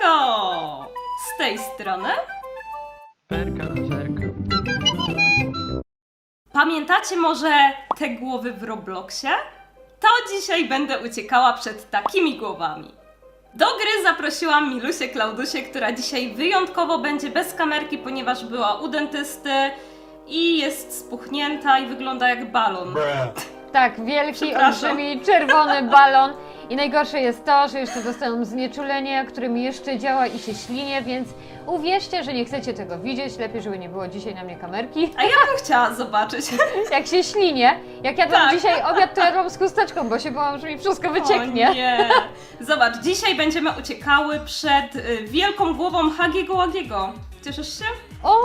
Siemaneczko! Z tej strony Perka na zerka. Pamiętacie może te głowy w Robloxie? To dzisiaj będę uciekała przed takimi głowami. Do gry zaprosiłam Milusię Klaudusię, która dzisiaj wyjątkowo będzie bez kamerki, ponieważ była u dentysty i jest spuchnięta i wygląda jak balon. Tak, wielki, Przepraszam. olbrzymi, czerwony balon. I najgorsze jest to, że jeszcze dostaną znieczulenie, które mi jeszcze działa i się ślinie, więc uwierzcie, że nie chcecie tego widzieć. Lepiej, żeby nie było dzisiaj na mnie kamerki. A ja bym chciała zobaczyć. Jak się ślinie. Jak jadłam Tak. dzisiaj obiad, to jadłam z chusteczką, bo się bałam, że mi wszystko wycieknie. O nie. Zobacz, dzisiaj będziemy uciekały przed y, wielką głową Hagiego Łagiego. Cieszysz się? O,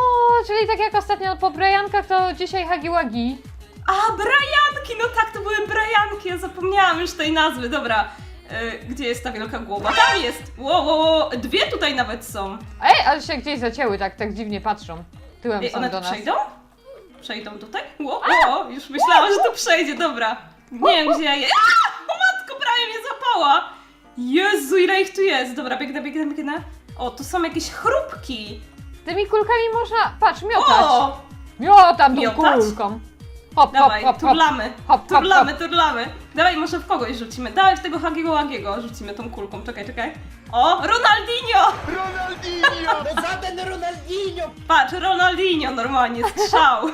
czyli tak jak ostatnio po Brajankach, to dzisiaj Hagi Wagi. A, Brajanki! No tak, to były Brajanki, ja zapomniałam już tej nazwy. Dobra, y, gdzie jest ta wielka głowa? Tam jest! Wow, wow, wow. Dwie tutaj nawet są. Ej, ale się gdzieś zacięły, tak, tak dziwnie patrzą. Tyłem Ej, są one do tu nas. przejdą? Przejdą tutaj? Wow, wow, już myślałam, że to przejdzie, dobra. Nie wiem, gdzie ja je... A! O matko, prawie mnie zapała! Jezu, ile ich tu jest! Dobra, biegnę, biegnę, biegnę. O, tu są jakieś chrupki. Tymi kulkami można, patrz, miotać. O! Miotam tą Miotać? kulką. Hop, Dawaj, hop, hop, turlamy. Hop, hop, Turlamy, hop. turlamy. Dawaj, może w kogoś rzucimy. Dawaj w tego Hagiego Łagiego rzucimy tą kulką. Czekaj, czekaj. O, Ronaldinho! Ronaldinho! No żaden Ronaldinho! Patrz, Ronaldinho normalnie, strzał.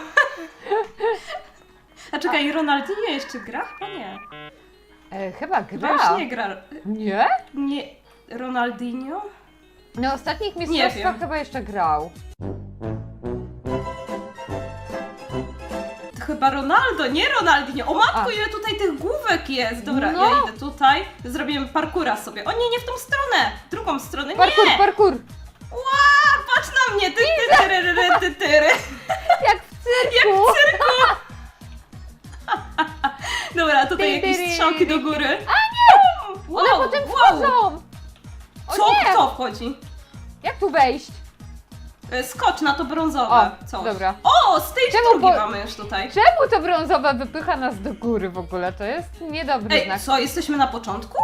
A czekaj, Ronaldinho jeszcze gra? Chyba nie. E, chyba Chyba gra. już nie gra. Nie? Nie. Ronaldinho? Na ostatnich mistrzostwach chyba jeszcze grał. Chyba Ronaldo, nie Ronaldinho. O matko, ile tutaj tych główek jest. Dobra, No. ja idę tutaj. Zrobimy parkura sobie. O nie, nie w tą stronę. W drugą stronę. Parkour, nie! parkour! Ła, patrz na mnie! Ty, ty, tyry, ry, ry, ty, tyry. Jak w cyrku! Dobra, tutaj Ty, jakieś strzałki do ry, góry. A nie! One potem wchodzą! O Co, nie! kto wchodzi? Jak tu wejść? E, Skocz na to brązowe. O, Coś. dobra. O, stage Czemu drugi po- mamy już tutaj. Czemu to brązowe wypycha nas do góry w ogóle? To jest niedobry Ej, znak. co, jesteśmy na początku?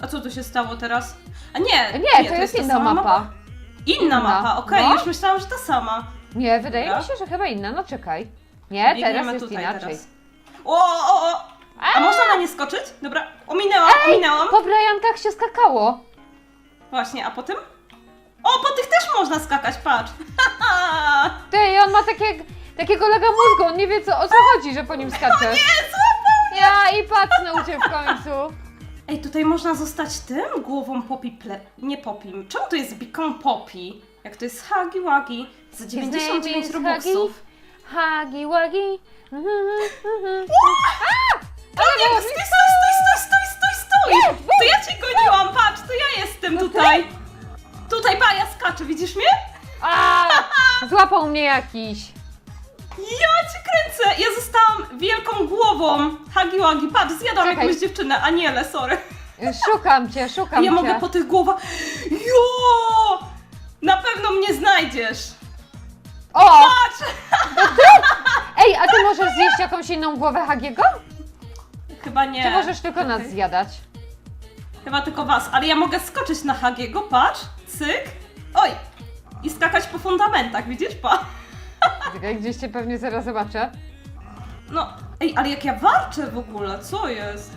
A co tu się stało teraz? A nie, Nie, to jest ta inna sama mapa. Inna, Inna. mapa, okej, No. już myślałam, że ta sama. Nie, wydaje Dobra. mi się, że chyba inna. No czekaj. Nie, teraz jest inaczej. teraz. O, o, o! A można na nie skoczyć? Dobra, ominęłam, ominęłam. Po Briankach się skakało. Właśnie, a po tym? O, po tych też można skakać, patrz. Ty, i on ma takie, takiego lega mózgu, on nie wie co, o co chodzi, że po nim skacze. Nie, złapał! Ja i pacnął cię w końcu. Ej, tutaj można zostać tym? Głową Poppy ple... Nie Poppy. Czemu to jest Beacon Poppy? Jak to jest Hagi Wagi za 99 is robuxów. Hagi Wagi. Mhm, mhm. O nie, stój, stój, stój, stój, stój, stój! To ja cię goniłam, patrz, to ja jestem tutaj. Tutaj, pa, ja skaczę, widzisz mnie? A, złapał mnie jakiś. Ja cię kręcę! Ja zostałam wielką głową Hagi Wagi. Patrz, zjadłam Czekaj. jakąś dziewczynę, Anielę, sorry. Szukam cię, szukam Ja cię. mogę po tych głowach... Jo! Na pewno mnie znajdziesz. O! Patrz! Ej, a ty możesz zjeść jakąś inną głowę Hagiego? Chyba nie. Czy możesz tylko nas zjadać? Chyba tylko was, ale ja mogę skoczyć na Hagiego, patrz, cyk, oj, i skakać po fundamentach, widzisz, pa? Czekaj, gdzieś cię pewnie zaraz zobaczę. No, ej, ale jak ja warczę w ogóle, co jest?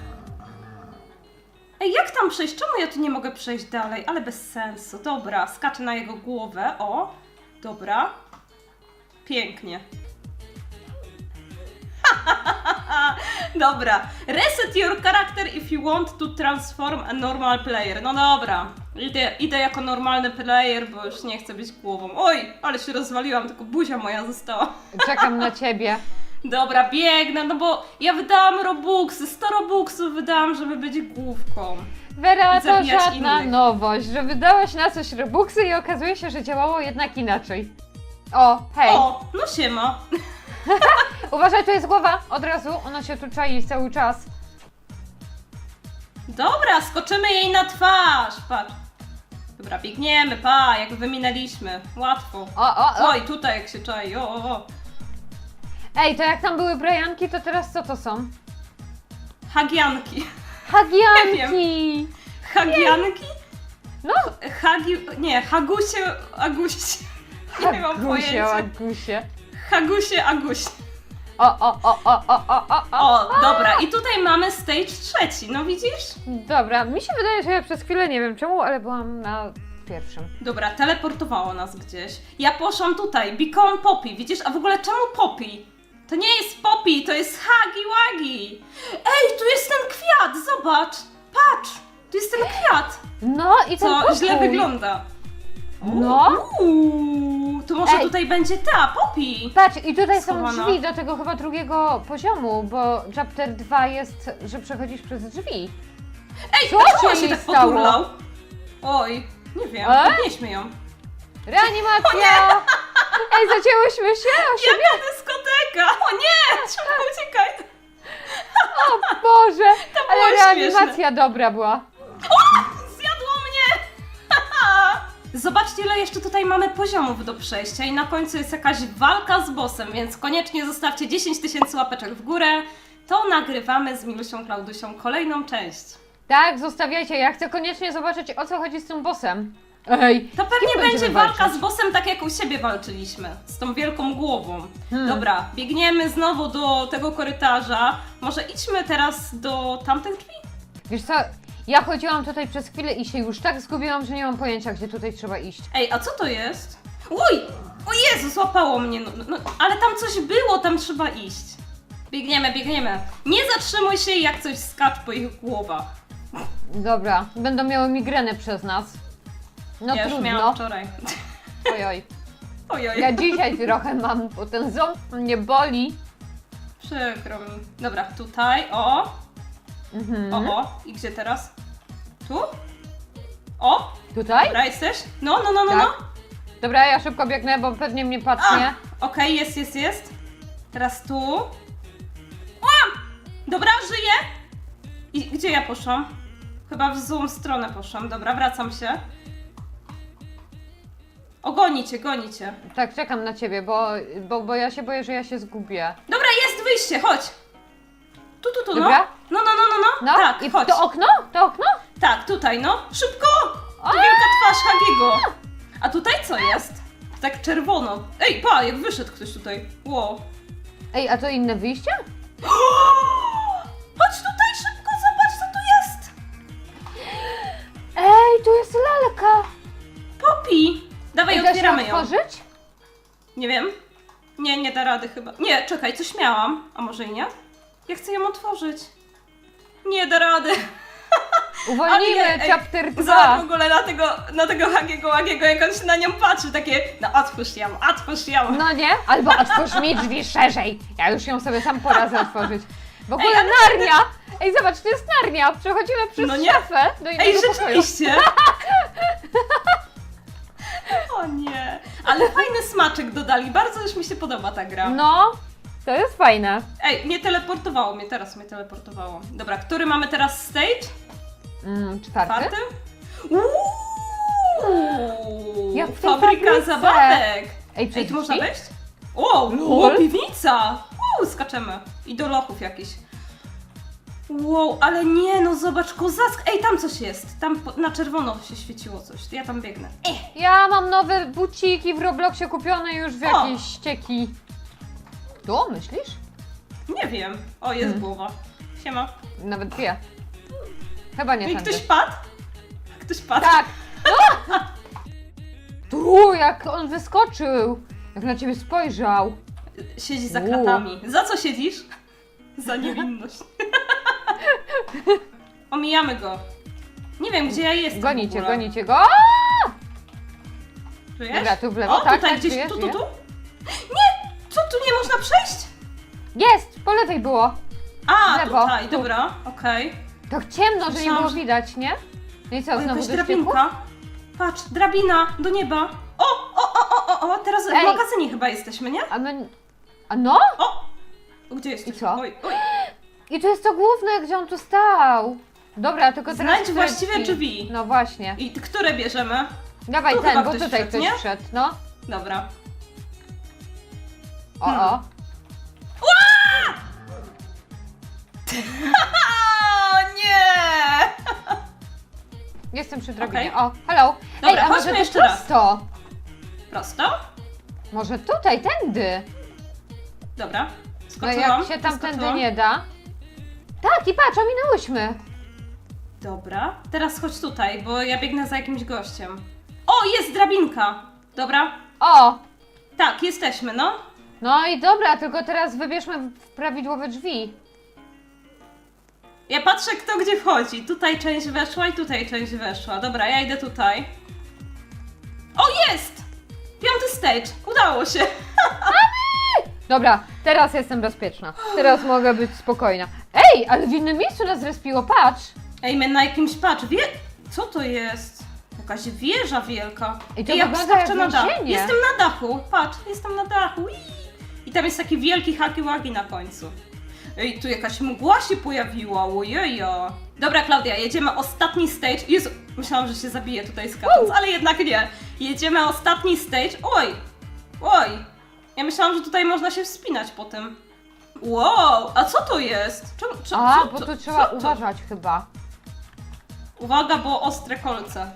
Ej, jak tam przejść? Czemu ja tu nie mogę przejść dalej? Ale bez sensu. Dobra, skaczę na jego głowę, o, dobra, pięknie. Dobra, reset your character if you want to transform a normal player. No dobra, idę, idę jako normalny player, bo już nie chcę być głową. Oj, ale się rozwaliłam, tylko buzia moja została. Czekam na ciebie. Dobra, biegnę, no bo ja wydałam robuxy, 100 robuxów wydałam, żeby być główką. Vera, I to zabijać żadna innych. nowość, że wydałaś na coś robuxy i okazuje się, że działało jednak inaczej. O, hej. O, no siema. Uważaj, tu jest głowa. Od razu, ona się tu czai cały czas. Dobra, skoczymy jej na twarz, patrz. Dobra, biegniemy, pa, jak wyminęliśmy. Łatwo. O, o, o. Oj, tutaj jak się czai, o, o, o. Ej, to jak tam były Brianki, to teraz co to są? Hagianki. Hagianki! Hagianki? No, Hagi... Nie, Hagusie... Agusie... Nie mam Agusie, pojęcia. Agusie. Hagusie, Agusie. O, o, o, o, o, o, o, o. O, dobra. I tutaj mamy stage trzeci, no widzisz? Dobra, mi się wydaje, że ja przez chwilę nie wiem czemu, ale byłam na pierwszym. Dobra, teleportowało nas gdzieś. Ja poszłam tutaj, Beacon Poppy, widzisz? A w ogóle czemu Poppy? To nie jest Poppy, to jest Hagi Wagi. Ej, tu jest ten kwiat, zobacz. Patrz, tu jest ten kwiat. No i ten Co pokój. źle wygląda. No. Uuu, to może Ej. tutaj będzie ta, Poppy. Patrz, i tutaj są Schowana. drzwi do tego chyba drugiego poziomu, bo chapter 2 jest, że przechodzisz przez drzwi. Ej, Co się jej tak stało? poturlał? Oj, nie wiem, E? podnieśmy ją. Reanimacja! Ej, zacięłyśmy się o siebie? Jaka dyskoteka! O nie, szybko uciekaj. O Boże! Ale było reanimacja dobra była. Zobaczcie, ile jeszcze tutaj mamy poziomów do przejścia i na końcu jest jakaś walka z bossem, więc koniecznie zostawcie 10 tysięcy łapeczek w górę. To nagrywamy z Milusią Klaudusią kolejną część. Tak, zostawiajcie, ja chcę koniecznie zobaczyć o co chodzi z tym bossem. Ej, To pewnie będzie walka walczyć? z bossem tak jak u siebie walczyliśmy, z tą wielką głową. Hmm. Dobra, biegniemy znowu do tego korytarza. Może idźmy teraz do tamtych drzwi? Wiesz co, ja chodziłam tutaj przez chwilę i się już tak zgubiłam, że nie mam pojęcia, gdzie tutaj trzeba iść. Ej, a co to jest? Uj! O Jezu, złapało mnie. No, no, ale tam coś było, tam trzeba iść. Biegniemy, biegniemy. Nie zatrzymuj się, jak coś skacz po ich głowach. Dobra, będą miały migrenę przez nas. No ja już trudno. miałam wczoraj. Ojoj. Ojoj, Ja dzisiaj trochę mam, bo ten ząb mnie boli. przykro mi. Dobra, tutaj, o, Mhm. o, o. I gdzie teraz? Tu? O, Tutaj? dobra, jesteś? No, no, no, no, Tak. no. Dobra, ja szybko biegnę, bo pewnie mnie patnie. Okej, jest, jest, jest. Teraz tu. Łam! Dobra, żyję. I gdzie ja poszłam? Chyba w złą stronę poszłam. Dobra, wracam się. O, gonicie, gonicie. Tak, czekam na ciebie, bo, bo, bo ja się boję, że ja się zgubię. Dobra, jest wyjście, chodź. Tu, tu, tu, no. Dobra. No, no, no, Tak, i chodź. to okno? To okno? Tak, tutaj, no. Szybko! To wielka twarz Hagiego. A tutaj co jest? Tak czerwono. Ej, pa, jak wyszedł ktoś tutaj. Ło. Ej, a to inne wyjście? Chodź tutaj szybko, zobacz co tu jest. Ej, tu jest lalka! Popi! Dawaj, Ej, da się otwieramy ją. otworzyć? Nie wiem. Nie, nie da rady chyba. Nie, czekaj, coś miałam. A może i nie? Ja chcę ją otworzyć. Nie da rady. Uwolnimy Ale ej, chapter Zobacz 2. w ogóle na tego, na tego Hagiego Łagiego, jak on się na nią patrzy, takie, no otwórz ją, otwórz ją. No nie? Albo otwórz mi drzwi szerzej. Ja już ją sobie sam poradzę otworzyć. W ogóle ale Narnia! Ej, zobacz, to jest Narnia. Przechodzimy przez No nie? szafę do innego Ej, pokoju. rzeczywiście! o nie, ale fajny smaczek dodali, bardzo już mi się podoba ta gra. No, to jest fajne. Ej, nie teleportowało mnie, teraz mnie teleportowało. Dobra, który mamy teraz stage? Mm, czwarty? Czwarty? Uuu, Jak w tej fabryka fabryce. zabawek! Ej, Ej, tu można wejść? O, Lol. o piwnica! Uuu, skaczemy. I do lochów jakiś. Wow, ale nie, no zobacz, kozask. Ej, tam coś jest. Tam po- na czerwono się świeciło coś. Ja tam biegnę. Eh. Ja mam nowe buciki w Robloxie kupione już w O. jakieś ścieki. Tu, myślisz? Nie wiem. O, jest Hmm. głowa. Siema. Nawet dwie. Chyba nie No i tędy. ktoś padł? Ktoś padł? Tak! No! Tu, jak on wyskoczył! Jak na ciebie spojrzał. Siedzi za kratami. Za co siedzisz? Za niewinność. Omijamy go. Nie wiem, gdzie ja jestem. w Gonicie, ogóle. gonicie go. Czujesz? Dobra, tu w lewo, O, tak, tutaj tak, gdzieś, żyjesz, tu, tu, tu. Nie! Można przejść? Jest! Po lewej było. A, W lewo, tutaj, tu. dobra, okej. Tak ciemno, że nie Myślałam, było że- widać, nie? No i co, O, znowu jakaś do drabinka. Patrz, drabina do nieba. O, o, o, o, o, o, teraz w Ej. magazynie chyba jesteśmy, nie? A my... A no? O! Gdzie jesteś? I co? Oj, oj. I to jest to główne, gdzie on tu stał. Dobra, tylko teraz... Znajdź które właściwe drzwi. No właśnie. I t- które bierzemy? Dawaj Tu ten, chyba bo ktoś tutaj wszedł, ktoś nie? wszedł, no. Dobra. O, o. O nie! jestem przy drabinie. Okej. O, hello. Dobra, Ej, a może chodźmy jeszcze raz. prosto? Prosto? Może tutaj, tędy. Dobra. No Skoczyłam. jak się tam tędy skoczyłam. nie da. Tak, i patrz, ominęłyśmy. Dobra, teraz chodź tutaj, bo ja biegnę za jakimś gościem. O, jest drabinka! Dobra, O, tak, jesteśmy, no. No i dobra, tylko teraz wybierzmy prawidłowe drzwi. Ja patrzę, kto gdzie wchodzi. Tutaj część weszła i tutaj część weszła. Dobra, ja idę tutaj. O, jest! Piąty stage. Udało się. Dobra, teraz jestem bezpieczna. Teraz mogę być spokojna. Ej, ale w innym miejscu nas zrespiło, patrz. Ej, my na jakimś patrz. Wie... Co to jest? Jakaś wieża wielka. I to Ej, ja wygląda jak na dach. więzienie. Jestem na dachu. Patrz, jestem na dachu. Ui. I tam jest taki wielki haki-wagi na końcu. Ej, tu jakaś mgła się pojawiła. Ojejo. Dobra, Klaudia, jedziemy ostatni stage. Jezu, myślałam, że się zabije tutaj skacząc, ale jednak nie. Jedziemy ostatni stage. Oj, oj. Ja myślałam, że tutaj można się wspinać po tym. Wow, a co to jest? Czemu, co, A, co, bo tu trzeba co to? uważać chyba. Uwaga, bo ostre kolce.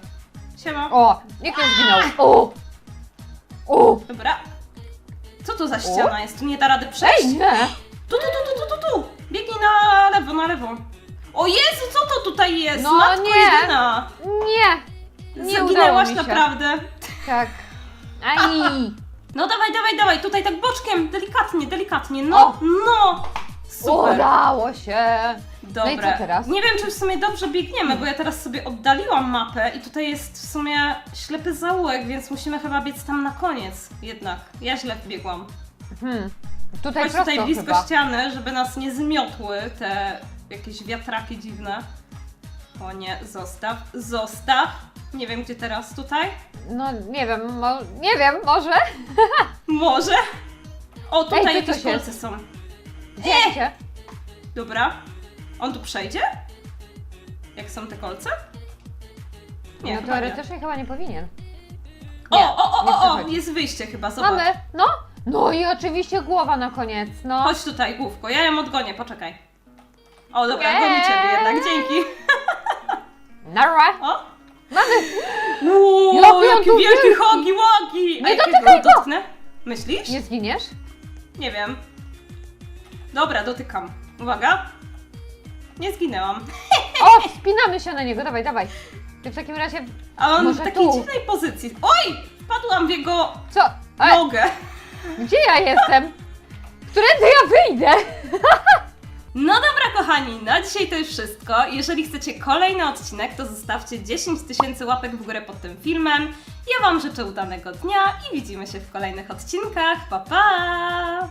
Siema. O, nikt nie zginął. O! O! Dobra. Co to za ściana jest? Tu nie da rady przejść? Ej, nie! Tu, tu, tu, tu, tu, tu, tu. Biegnij na lewo, na lewo. O Jezu, co to tutaj jest? No Matko nie. jedyna. Nie! Nie udało Zaginęłaś mi się. naprawdę. Tak. Aj! No dawaj, dawaj, dawaj, tutaj tak boczkiem, delikatnie, delikatnie. No, O. no. Super. Udało się! Dobra. No i co teraz? Nie wiem, czy w sumie dobrze biegniemy, bo ja teraz sobie oddaliłam mapę i tutaj jest w sumie ślepy zaułek, więc musimy chyba biec tam na koniec jednak. Ja źle wbiegłam. Hmm. Tutaj Chodź prosto tutaj blisko chyba. ściany, żeby nas nie zmiotły te jakieś wiatraki dziwne. O nie, zostaw, zostaw. Nie wiem gdzie teraz, tutaj? No nie wiem, mo- nie wiem, może? Może? O, tutaj Ej, tu jakieś coś jest. kolce są. Gdzie cię? Dobra. On tu przejdzie? Jak są te kolce? Nie, no chyba nie. teoretycznie chyba nie powinien. O, Nie, o, o, nie o, o, przechodzi. jest wyjście chyba, zobacz. Mamy, no? No i oczywiście głowa na koniec, no. Chodź tutaj, główko, ja ją odgonię, poczekaj. O, dobra, Nie. goni ciebie jednak, dzięki. Nara. O! Mamy. Uuu, jaki tu wielki wielki. hogi łogi! Nie dotykaj go. dotknę? Myślisz? Nie zginiesz? Nie wiem. Dobra, dotykam. Uwaga. Nie zginęłam. O, wspinamy się na niego, dawaj, dawaj. Ty w takim razie, A on Może w takiej tu. dziwnej pozycji. Oj! Wpadłam w jego co? E, nogę. gdzie ja jestem? Którędy ja wyjdę? No dobra, kochani, na dzisiaj to już wszystko. Jeżeli chcecie kolejny odcinek, to zostawcie 10 tysięcy łapek w górę pod tym filmem. Ja Wam życzę udanego dnia i widzimy się w kolejnych odcinkach. Pa, pa!